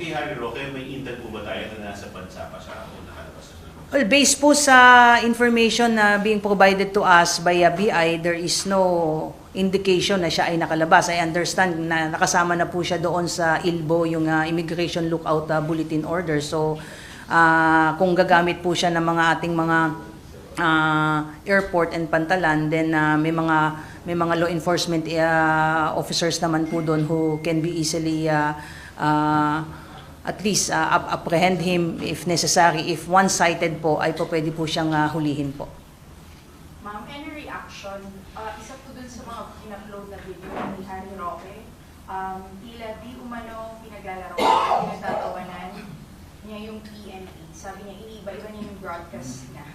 kay Harry Roque, may intel po ba tayo na nasa bansa pa siya o nakalabas na? Well, based po sa information na being provided to us by uh, BI, there is no indication na siya ay nakalabas. I understand na nakasama na po siya doon sa ILBO, yung uh, Immigration Lookout uh, Bulletin Order. So, uh, kung gagamit po siya ng mga ating mga uh, airport and pantalan, then uh, may mga may mga law enforcement uh, officers naman po doon who can be easily uh, uh, at least uh, ap- apprehend him if necessary. If one-sided po, ay po pwede po siyang uh, hulihin po. Ma'am, any reaction? Uh, isa po dun sa mga in-upload na video ni Harry Roque, um, tila di umano pinagalaro, pinagtatawanan niya yung PNP. Sabi niya, iniiba-iba niya yung broadcast niya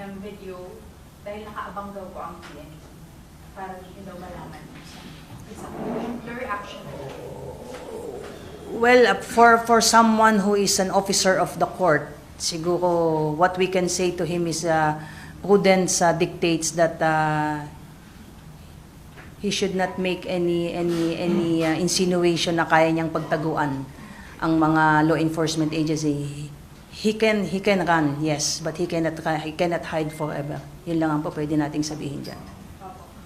ng video dahil nakaabang daw po ang PNP para di niyo daw malaman. Isa po, your reaction that? Well, uh, for for someone who is an officer of the court, siguro what we can say to him is uh, prudence uh, dictates that uh, he should not make any any any uh, insinuation na kaya niyang pagtaguan ang mga law enforcement agency. He can he can run, yes, but he cannot he cannot hide forever. Yun lang ang po pwede nating sabihin diyan.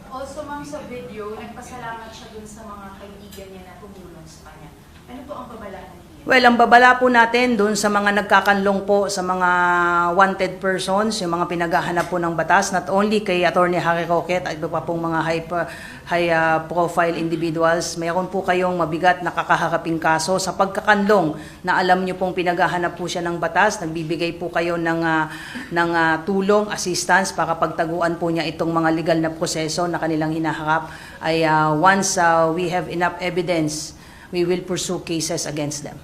Also, ma'am, sa video, nagpasalamat siya dun sa mga kaibigan niya na tumulong sa kanya. Ano po ang babala ng PNP? Well, ang babala po natin doon sa mga nagkakanlong po sa mga wanted persons, yung mga pinaghahanap po ng batas, not only kay Attorney Harry Roque at iba pa pong mga high, high uh, profile individuals, mayroon po kayong mabigat na kakaharaping kaso sa pagkakanlong na alam niyo pong pinaghahanap po siya ng batas, nagbibigay po kayo ng, uh, ng uh, tulong, assistance para pagtaguan po niya itong mga legal na proseso na kanilang hinaharap. Ay uh, once uh, we have enough evidence, we will pursue cases against them.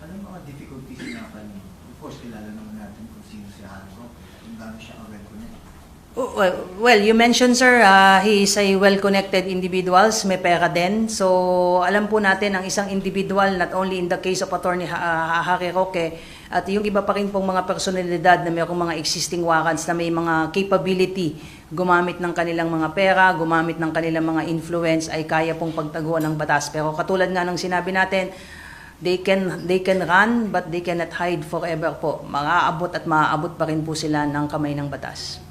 Ano yung mga difficulties na kanya? Of course, kilala naman natin kung sino si Hanzo, kung gaano siya ang connect. Oh, Well, well, you mentioned, sir, uh, he is a well-connected individuals, may pera din. So, alam po natin ang isang individual, not only in the case of Attorney Ha- Harry Roque, at yung iba pa rin pong mga personalidad na mayroong mga existing warrants na may mga capability gumamit ng kanilang mga pera, gumamit ng kanilang mga influence ay kaya pong pagtaguan ng batas. Pero katulad nga ng sinabi natin, they can they can run but they cannot hide forever po. Maaabot at maaabot pa rin po sila ng kamay ng batas.